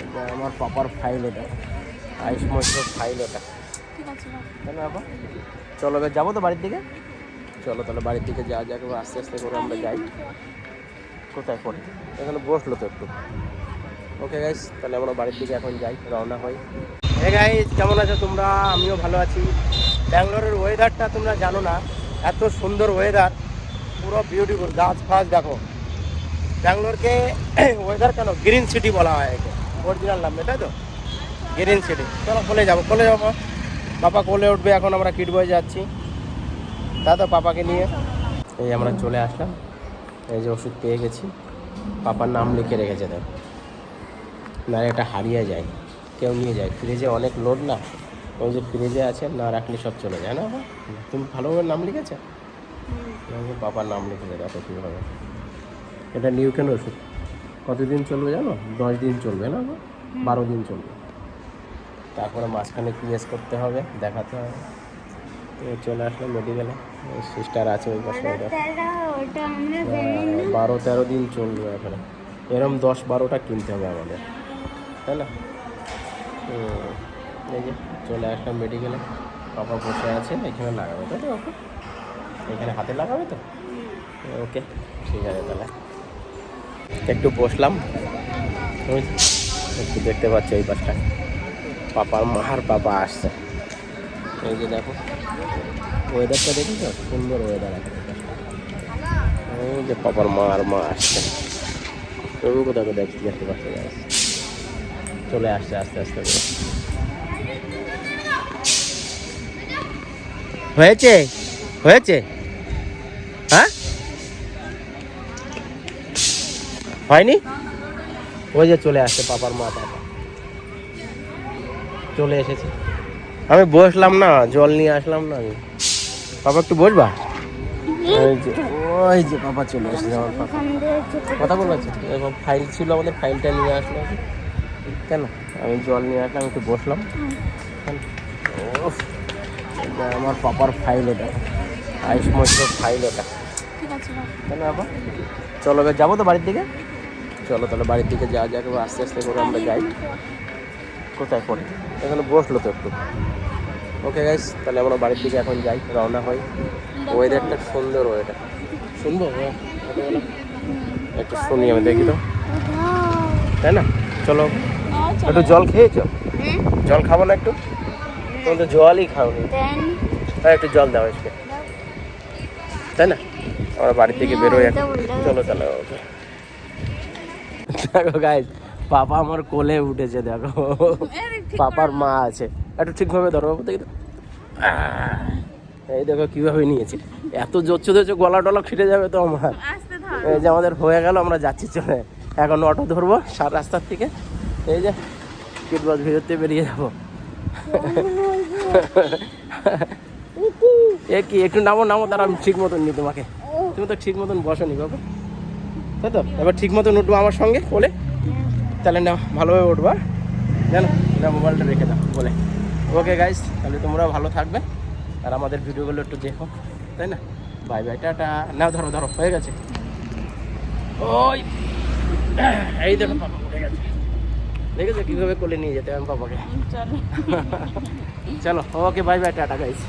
এটা আমার পাপার ফাইল এটা। আয়ুষ মৈত্র ফাইল এটা। ঠিক আছে রাখ। তাই চলো এবার যাব তো বাড়ির দিকে? চলো তাহলে বাড়ির দিকে যা যাক এবার আস্তে আস্তে করে আমরা যাই। কোথায় পড়ে? এখানে বসল তো একটু। ওকে গাইস তাহলে আমরা বাড়ির দিকে এখন যাই রওনা হই। হে গাইস কেমন আছো তোমরা? আমিও ভালো আছি। ব্যাঙ্গালোরের ওয়েদারটা তোমরা জানো না এত সুন্দর ওয়েদার পুরো বিউটিফুল গাছ ফাছ দেখো। ব্যাঙ্গালোরকে ওয়েদার কেন? গ্রিন সিটি বলা হয় একে। অরিজিনাল নাম তাই তো? গ্রিন সিটি চলো কোলে যাব কোলে যাব পাপা কোলে উঠবে এখন আমরা কিটবয়ে যাচ্ছি। তা তো পাপাকে নিয়ে। এই আমরা চলে আসলাম। এই যে ওষুধ পেয়ে গেছি। পাপার নাম লিখে রেখেছে দেখ। না এটা হারিয়ে যায়। কেউ নিয়ে যায়। ফ্রিজে অনেক লোড না। ওই যে ফ্রিজে আছে না রাখলে সব চলে যায়। না বাবা? তুমি ভালোভাবে নাম লিখেছে? পাপার নাম লিখেছে দেখো কীভাবে। এটা নিউ কেন ওষুধ। কতদিন চলবে জানো? দশ দিন চলবে না বারো দিন চলবে। তারপরে মাঝখানে পিএস করতে হবে দেখাতে হবে। তো চলে আসলাম মেডিকেলে সিস্টার আছে ওই পাশে। বারো তেরো দিন চলবে এখানে। এরম দশ বারোটা কিনতে হবে আমাদের। তাই না? এই যে চলে আসলাম মেডিকেলে পাপা বসে আছে এখানে লাগাবে। তাই তো ওকে এখানে হাতে লাগাবে তো? ওকে ঠিক আছে তাহলে। একটু বসলাম। একটু দেখতে পাচ্ছি ওই পাশটা। পাপার মার পাপা আসছে। এই যে দেখো ওয়েদারটা দেখেছ? সুন্দর ওয়েদার আছে এই যে পাপার মা আর মা আসছে। তবু কোথাও কোথাও দেখতে পাচ্ছে চলে আসছে আস্তে আস্তে করে। হয়েছে? হয়েছে? হয়নি? ওই যে চলে আসছে পাপার মা পাপা। চলে এসেছে। আমি বসলাম না জল নিয়ে আসলাম না আমি। পাপা একটু বসবা? ওই যে ওই যে পাপা চলে এসেছে আমার পাপা। কথা বলা আছে এবং ফাইল ছিল আমাদের ফাইলটা নিয়ে আসলো। কেন? আমি জল নিয়ে আসলাম একটু বসলাম। আমার পাপার ফাইল এটা। আয়ুষ মৈত্র ফাইল এটা। ঠিক আছে রাখ। তাই না বাবা? চলো এবার যাব তো বাড়ির দিকে? চলো তাহলে বাড়ির দিকে যা যাক এবার আস্তে আস্তে করে আমরা যাই। কোথায় পড়ে? এখানে বসল তো একটু। ওকে গাইস তাহলে আমরা বাড়ির দিকে এখন যাই রওনা হই। ওয়েদারটা সুন্দর ওয়েদার শুনব হ্যাঁ, একটু শুনি আমি দেখি তো। তাই না? চলো। একটু জল খেয়েছো? জল খাব না একটু? তুমি তো জলই খাওনি। হ্যাঁ একটু জল দাও এসে তাই না? আমরা বাড়ি থেকে বেরোই। চলো চলো ওকে। দেখো গাইজ পাপা আমার কোলে উঠেছে দেখো। পাপার মা আছে। একটু ঠিকভাবে ধরো দেখি তো। এই দেখো কীভাবে নিয়েছি। এত জোচ্ছ ধরছে গলা টলা ফিরে যাবে তো আমার। এই যে আমাদের হয়ে গেল আমরা যাচ্ছি চলে। এখন অটো ধরবো সাত রাস্তার থেকে। এই যে কিটবাস ভিতরতে বেরিয়ে যাব। এ কি একটু নামো নামো তারা আমি ঠিক মতন নি তোমাকে। তুমি তো ঠিক মতন বসো নি বাবু। তাই তো? এবার ঠিক মতন উঠবো আমার সঙ্গে বলে তাহলে না ভালোভাবে উঠবা। জানো না মোবাইলটা রেখে দাও বলে। ওকে গাইস তাহলে তোমরা ভালো থাকবে। আর আমাদের ভিডিওগুলো একটু দেখো তাই না? By bye tata. নাও ধরো ধরো হয়ে গেছে। ওই এই দেখো পাপা উঠে গেছে। দেখেছ কীভাবে কোলে নিয়ে যেতে আমি পাপাকে? চলো। চলো okay bye bye tata guys